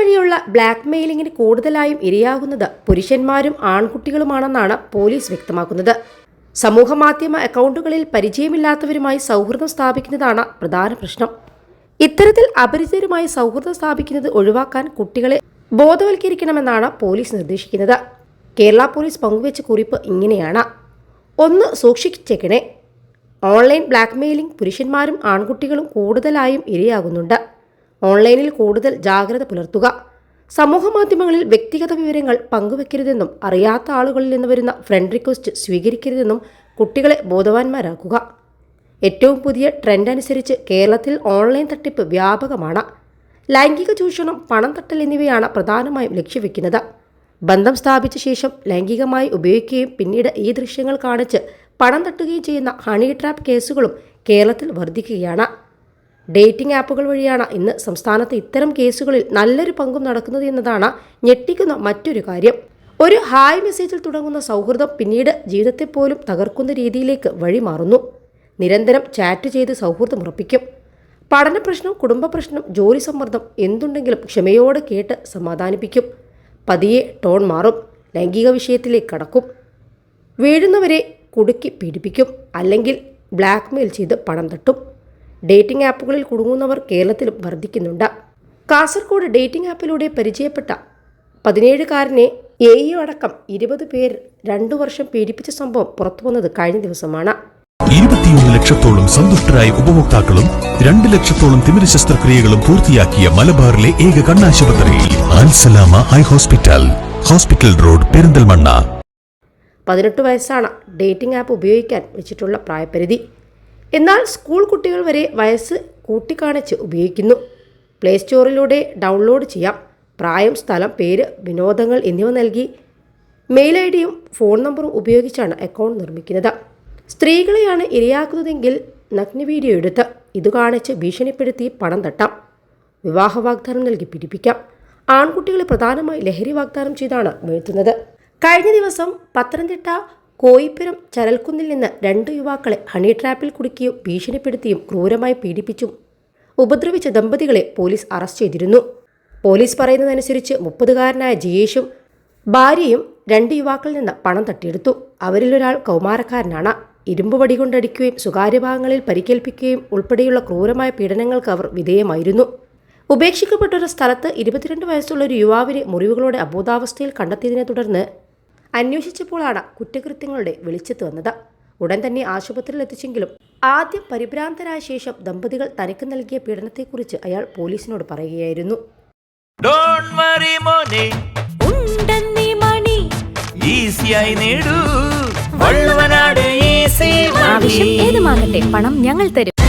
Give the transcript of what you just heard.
വഴിയുള്ള ബ്ലാക്ക് മെയിലിംഗിന് കൂടുതലായും ഇരയാകുന്നത് പുരുഷന്മാരും ആൺകുട്ടികളുമാണെന്നാണ് പോലീസ് വ്യക്തമാക്കുന്നത്. സമൂഹമാധ്യമ അക്കൗണ്ടുകളിൽ പരിചയമില്ലാത്തവരുമായി സൗഹൃദം സ്ഥാപിക്കുന്നതാണ് പ്രധാന പ്രശ്നം. ഇത്തരത്തിൽ അപരിചിതരുമായി സൗഹൃദം സ്ഥാപിക്കുന്നത് ഒഴിവാക്കാൻ കുട്ടികളെ ബോധവൽക്കരിക്കണമെന്നാണ് പോലീസ് നിർദ്ദേശിക്കുന്നത്. കേരള പോലീസ് പങ്കുവച്ച കുറിപ്പ് ഇങ്ങനെയാണ്. ഒന്ന് സൂക്ഷിച്ചേക്കണേ. ഓൺലൈൻ ബ്ലാക്ക്മെയിലിംഗ് പുരുഷന്മാരും ആൺകുട്ടികളും കൂടുതലായും ഇരയാകുന്നുണ്ട്. ഓൺലൈനിൽ കൂടുതൽ ജാഗ്രത പുലർത്തുക. സമൂഹ മാധ്യമങ്ങളിൽ വ്യക്തിഗത വിവരങ്ങൾ പങ്കുവെക്കരുതെന്നും അറിയാത്ത ആളുകളിൽ നിന്ന് വരുന്ന ഫ്രണ്ട് റിക്വസ്റ്റ് സ്വീകരിക്കരുതെന്നും കുട്ടികളെ ബോധവാന്മാരാക്കുക. ഏറ്റവും പുതിയ ട്രെൻഡ് അനുസരിച്ച് കേരളത്തിൽ ഓൺലൈൻ തട്ടിപ്പ് വ്യാപകമാണ്. ലൈംഗിക ചൂഷണം പണം തട്ടൽ എന്നിവയാണ് പ്രധാനമായും ലക്ഷ്യവെക്കുന്നത്. ബന്ധം സ്ഥാപിച്ച ശേഷം ലൈംഗികമായി ഉപയോഗിക്കുകയും പിന്നീട് ഈ ദൃശ്യങ്ങൾ കാണിച്ച് പണം തട്ടുകയും ചെയ്യുന്ന ഹണി ട്രാപ്പ് കേസുകളും കേരളത്തിൽ വർദ്ധിക്കുകയാണ്. ഡേറ്റിംഗ് ആപ്പുകൾ വഴിയാണ് ഇന്ന് സംസ്ഥാനത്ത് ഇത്തരം കേസുകളിൽ നല്ലൊരു പങ്കും നടക്കുന്നത് എന്നതാണ് ഞെട്ടിക്കുന്ന മറ്റൊരു കാര്യം. ഒരു ഹായ് മെസ്സേജിൽ തുടങ്ങുന്ന സൗഹൃദം പിന്നീട് ജീവിതത്തെ പോലും തകർക്കുന്ന രീതിയിലേക്ക് വഴിമാറുന്നു. നിരന്തരം ചാറ്റ് ചെയ്ത് സൗഹൃദം ഉറപ്പിക്കും. പഠന പ്രശ്നം കുടുംബ പ്രശ്നം ജോലി സമ്മർദ്ദം എന്തുണ്ടെങ്കിലും ക്ഷമയോടെ കേട്ട് സമാധാനിപ്പിക്കും. പതിയെ ടോൺ മാറും ലൈംഗിക വിഷയത്തിലേക്ക് കടക്കും. വീഴുന്നവരെ കുടുക്കി പീഡിപ്പിക്കും അല്ലെങ്കിൽ ബ്ലാക്ക്മെയിൽ ചെയ്ത് പണം തട്ടും. ഡേറ്റിംഗ് ആപ്പുകളിൽ കുടുങ്ങുന്നവർ കേരളത്തിലും വർദ്ധിക്കുന്നുണ്ട്. കാസർഗോഡ് ഡേറ്റിംഗ് ആപ്പിലൂടെ പരിചയപ്പെട്ട പതിനേഴുകാരനെ എ ഇ അടക്കം ഇരുപത് പേർ രണ്ടു വർഷം പീഡിപ്പിച്ച സംഭവം പുറത്തുവന്നത് കഴിഞ്ഞ ദിവസമാണ്. ഇരുപത്തിയൊന്ന് ലക്ഷത്തോളം സന്തുഷ്ടരായ ഉപഭോക്താക്കളും രണ്ട് ലക്ഷത്തോളം തിമിര ശസ്ത്രക്രിയകളും പൂർത്തിയാക്കിയ മലബാറിലെ ഏക കണ്ണാശുപത്രി Al Salama high hospital hospital road Perinthalmanna. പതിനെട്ട് വയസ്സാണ് ഡേറ്റിംഗ് ആപ്പ് ഉപയോഗിക്കാൻ വെച്ചിട്ടുള്ള പ്രായപരിധി. എന്നാൽ സ്കൂൾ കുട്ടികൾ വരെ വയസ്സ് കൂട്ടിക്കാണിച്ച് ഉപയോഗിക്കുന്നു. പ്ലേ സ്റ്റോറിലൂടെ ഡൗൺലോഡ് ചെയ്യാം. പ്രായം സ്ഥലം പേര് വിനോദങ്ങൾ എന്നിവ നൽകി മെയിൽ ഐ ഡിയും ഫോൺ നമ്പറും ഉപയോഗിച്ചാണ് അക്കൗണ്ട് നിർമ്മിക്കുന്നത്. സ്ത്രീകളെയാണ് ഇരയാക്കുന്നതെങ്കിൽ നഗ്ന വീഡിയോ എടുത്ത് ഇത് കാണിച്ച് ഭീഷണിപ്പെടുത്തി പണം തട്ടാം. വിവാഹ വാഗ്ദാനം നൽകി പിടിപ്പിക്കാം. ആൺകുട്ടികളെ പ്രധാനമായി ലഹരി വാഗ്ദാനം ചെയ്താണ് വീഴ്ത്തുന്നത്. കഴിഞ്ഞ ദിവസം പത്തനംതിട്ട കോയിപ്പുരം ചരൽക്കുന്നിൽ നിന്ന് രണ്ട് യുവാക്കളെ ഹണി ട്രാപ്പിൽ കുടുക്കിയും ഭീഷണിപ്പെടുത്തിയും ക്രൂരമായി പീഡിപ്പിച്ചും ഉപദ്രവിച്ച ദമ്പതികളെ പോലീസ് അറസ്റ്റ് ചെയ്തിരുന്നു. പോലീസ് പറയുന്നതനുസരിച്ച് മുപ്പതുകാരനായ ജിയേഷും ഭാര്യയും രണ്ട് യുവാക്കളിൽ നിന്ന് പണം തട്ടിയെടുത്തു. അവരിലൊരാൾ കൗമാരക്കാരനാണ്. ഇരുമ്പ് വടി കൊണ്ടടിക്കുകയും സ്വകാര്യ ഭാഗങ്ങളിൽ പരിക്കേൽപ്പിക്കുകയും ഉൾപ്പെടെയുള്ള ക്രൂരമായ പീഡനങ്ങൾക്ക് അവർ വിധേയമായിരുന്നു. ഉപേക്ഷിക്കപ്പെട്ട ഒരു സ്ഥലത്ത് ഇരുപത്തിരണ്ട് വയസ്സുള്ള ഒരു യുവാവിനെ മുറിവുകളോടെ അബോധാവസ്ഥയിൽ കണ്ടെത്തിയതിനെ തുടർന്ന് അന്വേഷിച്ചപ്പോഴാണ് കുറ്റകൃത്യങ്ങളുടെ വെളിച്ചത്ത് വന്നത്. ഉടൻ തന്നെ ആശുപത്രിയിൽ എത്തിച്ചെങ്കിലും ആദ്യം പരിഭ്രാന്തരായ ശേഷം ദമ്പതികൾ തനിക്ക് നൽകിയ പീഡനത്തെക്കുറിച്ച് അയാൾ പോലീസിനോട് പറയുകയായിരുന്നു. ഡോണ്ട് വറി മോനെ. ഉണ്ടെന്നീ മണി. ഈസിയായി നേടൂ. വള്ളുവനാട് ഈസി ആവശ്യം ഏതുമാകട്ടെ പണം ഞങ്ങൾ തരും.